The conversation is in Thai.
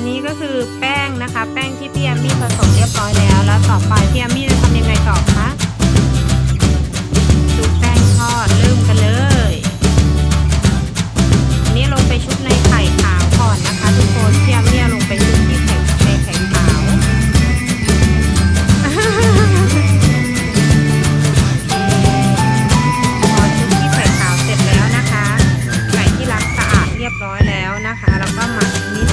นนี้ก็คือแป้งนะคะ แป้งที่พี่แอมมี่ผสมเรียบร้อยแล้ว แล้วต่อไปพี่แอมมี่จะทำยังไงต่อคะชุบแป้งทอดเริ่มกันเลยอันนี้ลงไปชุบในไข่ขาวก่อนนะคะ ทุกคนพี่แอมมี่ลงไปชุบที่ไข่ในไข่ขาวพอชุบที่ไข่ขาวเสร็จแล้วนะคะ ไข่ที่ล้างสะอาดเรียบร้อยแล้วนะคะ แล้วก็หมักนิด